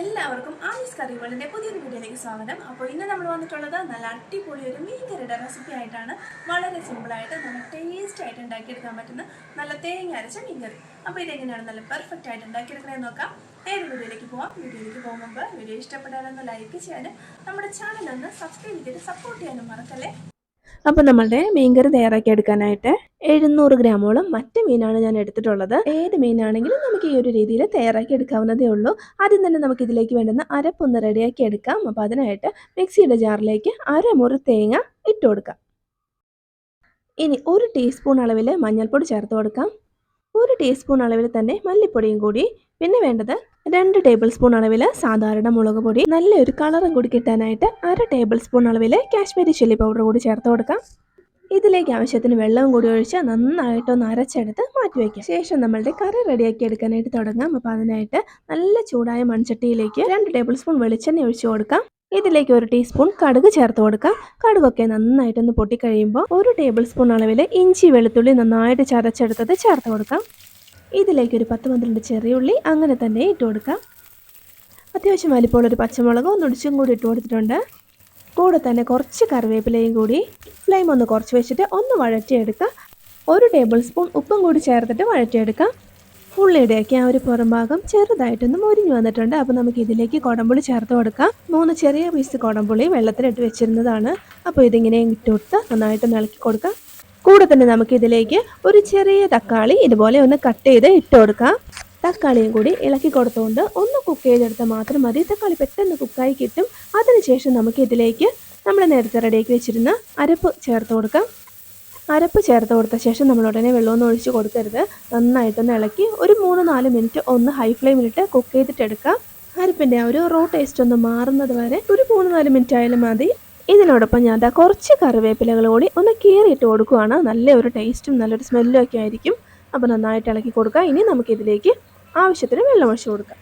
എല്ലാവർക്കും ആയുസ് കറി പുതിയൊരു വീഡിയോയിലേക്ക് സ്വാഗതം. അപ്പോൾ ഇന്ന് നമ്മൾ വന്നിട്ടുള്ളത് നല്ല അടിപൊളി ഒരു മീൻ കറിയുടെ റെസിപ്പി ആയിട്ടാണ്. വളരെ സിമ്പിളായിട്ട് നല്ല ടേസ്റ്റ് ആയിട്ട് ഉണ്ടാക്കിയെടുക്കാൻ പറ്റുന്ന നല്ല തേങ്ങ അരച്ച മീൻ കറി. അപ്പോൾ ഇതെങ്ങനെയാണ് നല്ല പെർഫെക്റ്റ് ആയിട്ട് ഉണ്ടാക്കിയെടുക്കണമെന്ന് നോക്കാം. നേരെ വീഡിയോയിലേക്ക് പോവാം. വീഡിയോയിലേക്ക് പോകുമ്പോൾ വീഡിയോ ഇഷ്ടപ്പെട്ടാലൊന്ന് ലൈക്ക് ചെയ്യാനും നമ്മുടെ ചാനൽ ഒന്ന് സബ്സ്ക്രൈബ് ചെയ്ത് സപ്പോർട്ട് ചെയ്യാനും മറക്കല്ലേ? അപ്പോൾ നമ്മളുടെ മീൻകറി തയ്യാറാക്കി എടുക്കാനായിട്ട് എഴുന്നൂറ് ഗ്രാമോളം മറ്റു മീനാണ് ഞാൻ എടുത്തിട്ടുള്ളത്. ഏത് മീനാണെങ്കിലും നമുക്ക് ഈ ഒരു രീതിയിൽ തയ്യാറാക്കി എടുക്കാവുന്നതേ ഉള്ളൂ. ആദ്യം തന്നെ നമുക്ക് ഇതിലേക്ക് വേണ്ടുന്ന അരപ്പൊന്ന് റെഡിയാക്കി എടുക്കാം. അപ്പോൾ അതിനായിട്ട് മിക്സിയുടെ ജാറിലേക്ക് അരമുറി തേങ്ങ ഇട്ട് കൊടുക്കാം. ഇനി ഒരു ടീസ്പൂൺ അളവിൽ മഞ്ഞൾപ്പൊടി ചേർത്ത് കൊടുക്കാം. ഒരു ടീസ്പൂൺ അളവിൽ തന്നെ മല്ലിപ്പൊടിയും കൂടി. പിന്നെ വേണ്ടത് രണ്ട് ടേബിൾ സ്പൂൺ അളവിൽ സാധാരണ മുളക് പൊടി നല്ലൊരു കളറും കൂടി കിട്ടാനായിട്ട് അര ടേബിൾ സ്പൂൺ അളവിൽ കാശ്മീരി ചില്ലി പൗഡർ കൂടി ചേർത്ത് കൊടുക്കാം. ഇതിലേക്ക് ആവശ്യത്തിന് വെള്ളവും കൂടി ഒഴിച്ച് നന്നായിട്ടൊന്ന് അരച്ചെടുത്ത് മാറ്റി വയ്ക്കാം. ശേഷം നമ്മളുടെ കറി റെഡിയാക്കി എടുക്കാനായിട്ട് തുടങ്ങാം. അപ്പോൾ അതിനായിട്ട് നല്ല ചൂടായ മൺചട്ടിയിലേക്ക് രണ്ട് ടേബിൾ സ്പൂൺ വെളിച്ചെണ്ണ ഒഴിച്ച് കൊടുക്കാം. ഇതിലേക്ക് ഒരു ടീസ്പൂൺ കടുക് ചേർത്ത് കൊടുക്കാം. കടുകൊക്കെ നന്നായിട്ടൊന്ന് പൊട്ടിക്കഴിയുമ്പോൾ ഒരു ടേബിൾ സ്പൂൺ അളവിൽ ഇഞ്ചി വെളുത്തുള്ളി നന്നായിട്ട് ചതച്ചെടുത്തത് ചേർത്ത് കൊടുക്കാം. ഇതിലേക്ക് ഒരു പത്ത് പന്ത്രണ്ട് ചെറിയുള്ളി അങ്ങനെ തന്നെ ഇട്ട് കൊടുക്കാം. അത്യാവശ്യം വലിപ്പോൾ ഒരു പച്ചമുളക് ഒന്നൊടിച്ചും കൂടി ഇട്ട് കൊടുത്തിട്ടുണ്ട്. കൂടെ തന്നെ കുറച്ച് കറിവേപ്പിലയും കൂടി. ഫ്ലെയിം ഒന്ന് കുറച്ച് വെച്ചിട്ട് ഒന്ന് വഴറ്റിയെടുക്കുക ഒരു ടേബിൾ സ്പൂൺ ഉപ്പും കൂടി ചേർത്തിട്ട് വഴറ്റിയെടുക്കാം. ഉള്ളിയുടെയൊക്കെ ആ ഒരു പുറം ഭാഗം ചെറുതായിട്ടൊന്ന് മുരിഞ്ഞു വന്നിട്ടുണ്ട്. അപ്പോൾ നമുക്ക് ഇതിലേക്ക് കുടംപുളി ചേർത്ത് കൊടുക്കാം. മൂന്ന് ചെറിയ പീസ് കുടംപുളി വെള്ളത്തിലിട്ട് വെച്ചിരുന്നതാണ്. അപ്പോൾ ഇതിങ്ങനെ ഇട്ട് കൊടുത്ത് നന്നായിട്ട് ഇളക്കി കൊടുക്കാം. കൂടെ തന്നെ നമുക്ക് ഇതിലേക്ക് ഒരു ചെറിയ തക്കാളി ഇതുപോലെ ഒന്ന് കട്ട് ചെയ്ത് ഇട്ട് കൊടുക്കാം. തക്കാളിയും കൂടി ഇളക്കി കൊടുത്തുകൊണ്ട് ഒന്ന് കുക്ക് ചെയ്തെടുത്താൽ മാത്രം മതി. തക്കാളി പെട്ടെന്ന് കുക്കായി കിട്ടും. അതിനുശേഷം നമുക്ക് ഇതിലേക്ക് നമ്മൾ നേരത്തെ റെഡിയാക്കി വെച്ചിരുന്ന അരപ്പ് ചേർത്ത് കൊടുക്കാം. അരപ്പ് ചേർത്ത് കൊടുത്ത ശേഷം നമ്മൾ ഉടനെ വെള്ളമൊന്നും ഒഴിച്ച് കൊടുക്കരുത്. നന്നായിട്ടൊന്ന് ഇളക്കി ഒരു മൂന്ന് നാല് മിനിറ്റ് ഒന്ന് ഹൈ ഫ്ലെയിമിലിട്ട് കുക്ക് ചെയ്തിട്ടെടുക്കാം അരപ്പിന്റെ ആ ഒരു റോ ടേസ്റ്റ് ഒന്ന് മാറുന്നത് വരെ ഒരു മൂന്ന് നാല് മിനിറ്റ് ആയാലും മതി. ഇതിനോടൊപ്പം ഞാൻ ദാ കുറച്ച് കറിവേപ്പിലകൾ കൂടി ഒന്ന് കീറിയിട്ട് കൊടുക്കുകയാണ് നല്ല ഒരു ടേസ്റ്റും നല്ലൊരു സ്മെല്ലും ഒക്കെ ആയിരിക്കും. അപ്പോൾ നന്നായിട്ട് ഇളക്കി കൊടുക്കുക ഇനി നമുക്കിതിലേക്ക് ആവശ്യത്തിന് വെള്ളം ഒഴിച്ച് കൊടുക്കാം.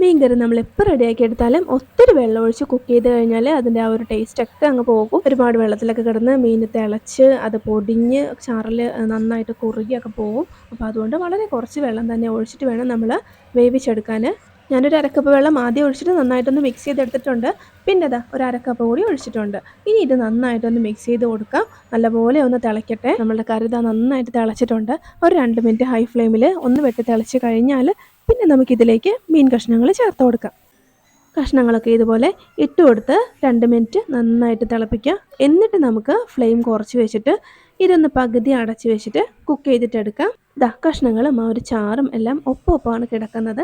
മീൻകറി നമ്മൾ എപ്പോൾ റെഡിയാക്കി എടുത്താലും ഒത്തിരി വെള്ളം ഒഴിച്ച് കുക്ക് ചെയ്ത് കഴിഞ്ഞാൽ അതിന്റെ ആ ഒരു ടേസ്റ്റ് ഒക്കെ അങ്ങ് പോകും. ഒരുപാട് വെള്ളത്തിലൊക്കെ കിടന്ന് മീൻ തിളച്ച് അത് പൊടിഞ്ഞ് ചാറിൽ നന്നായിട്ട് കുറുകിയൊക്കെ പോകും. അപ്പോൾ അതുകൊണ്ട് വളരെ കുറച്ച് വെള്ളം തന്നെ ഒഴിച്ചിട്ട് വേണം നമ്മൾ വേവിച്ചെടുക്കാൻ ഞാനൊരു അരക്കപ്പ് വെള്ളം ആദ്യം ഒഴിച്ചിട്ട് നന്നായിട്ടൊന്ന് മിക്സ് ചെയ്തെടുത്തിട്ടുണ്ട്. പിന്നെ അതാ ഒരു അരക്കപ്പ് കൂടി ഒഴിച്ചിട്ടുണ്ട്. ഇനി ഇത് നന്നായിട്ടൊന്ന് മിക്സ് ചെയ്ത് കൊടുക്കാം. നല്ലപോലെ ഒന്ന് തിളയ്ക്കട്ടെ നമ്മുടെ കറി ഇതാ നന്നായിട്ട് തിളച്ചിട്ടുണ്ട്. ഒരു രണ്ട് മിനിറ്റ് ഹൈ ഫ്ലെയിമിൽ ഒന്ന് വെട്ടി തിളച്ച് കഴിഞ്ഞാൽ പിന്നെ നമുക്കിതിലേക്ക് മീൻ കഷ്ണങ്ങൾ ചേർത്ത് കൊടുക്കാം. കഷ്ണങ്ങളൊക്കെ ഇതുപോലെ ഇട്ട് കൊടുത്ത് രണ്ട് മിനിറ്റ് നന്നായിട്ട് തിളപ്പിക്കുക എന്നിട്ട് നമുക്ക് ഫ്ലെയിം കുറച്ച് വെച്ചിട്ട് ഇതൊന്ന് പകുതി അടച്ച് വെച്ചിട്ട് കുക്ക് ചെയ്തിട്ടെടുക്കാം. ദാ കഷ്ണങ്ങളും ആ ഒരു ചാറും എല്ലാം ഒപ്പം ഒപ്പമാണ് കിടക്കുന്നത്.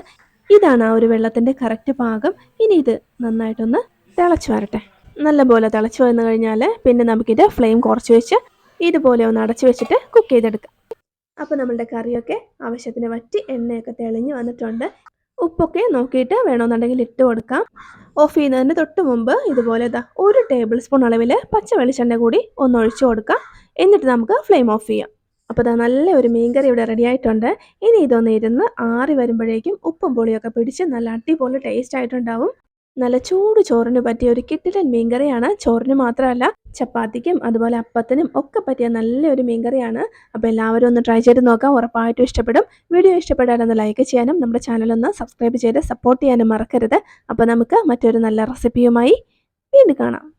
ഇതാണ് ആ ഒരു വെള്ളത്തിന്റെ കറക്റ്റ് പാകം ഇനി ഇത് നന്നായിട്ടൊന്ന് തിളച്ച് വരട്ടെ. നല്ലപോലെ തിളച്ച് വന്നു കഴിഞ്ഞാൽ പിന്നെ നമുക്കിത് ഫ്ലെയിം കുറച്ച് വെച്ച് ഇതുപോലെ ഒന്ന് അടച്ച് വെച്ചിട്ട് കുക്ക് ചെയ്തെടുക്കാം. അപ്പോൾ നമ്മളുടെ കറിയൊക്കെ ആവശ്യത്തിന് വറ്റി എണ്ണയൊക്കെ തെളിഞ്ഞ് വന്നിട്ടുണ്ട്. ഉപ്പൊക്കെ നോക്കിയിട്ട് വേണമെന്നുണ്ടെങ്കിൽ ഇട്ട് കൊടുക്കാം. ഓഫ് ചെയ്യുന്നതിന് തൊട്ട് മുമ്പ് ഇതുപോലെ ഇതാ ഒരു ടേബിൾ സ്പൂൺ അളവിൽ പച്ച വെളിച്ചെണ്ണ കൂടി ഒന്ന് ഒഴിച്ചു കൊടുക്കാം. എന്നിട്ട് നമുക്ക് ഫ്ലെയിം ഓഫ് ചെയ്യാം. അപ്പോൾ ഇതാ നല്ല ഒരു മീൻകറി ഇവിടെ റെഡി ആയിട്ടുണ്ട്. ഇനി ഇതൊന്ന് ഇരുന്ന് ആറി വരുമ്പോഴേക്കും ഉപ്പും പുളിയൊക്കെ പിടിച്ച് നല്ല അടിപൊളി ടേസ്റ്റ് ആയിട്ടുണ്ടാവും. നല്ല ചൂട് ചോറിന് പറ്റിയ ഒരു കിട്ടിലൻ മീൻകറിയാണ്. ചോറിന് മാത്രമല്ല ചപ്പാത്തിക്കും അതുപോലെ അപ്പത്തിനും ഒക്കെ പറ്റിയ നല്ലൊരു മീൻകറിയാണ്. അപ്പോൾ എല്ലാവരും ഒന്ന് ട്രൈ ചെയ്ത് നോക്കാം. ഉറപ്പായിട്ടും ഇഷ്ടപ്പെടും. വീഡിയോ ഇഷ്ടപ്പെടാനൊന്ന് ലൈക്ക് ചെയ്യാനും നമ്മുടെ ചാനലൊന്ന് സബ്സ്ക്രൈബ് ചെയ്ത് സപ്പോർട്ട് ചെയ്യാനും മറക്കരുത്. അപ്പോൾ നമുക്ക് മറ്റൊരു നല്ല റെസിപ്പിയുമായി വീണ്ടും കാണാം.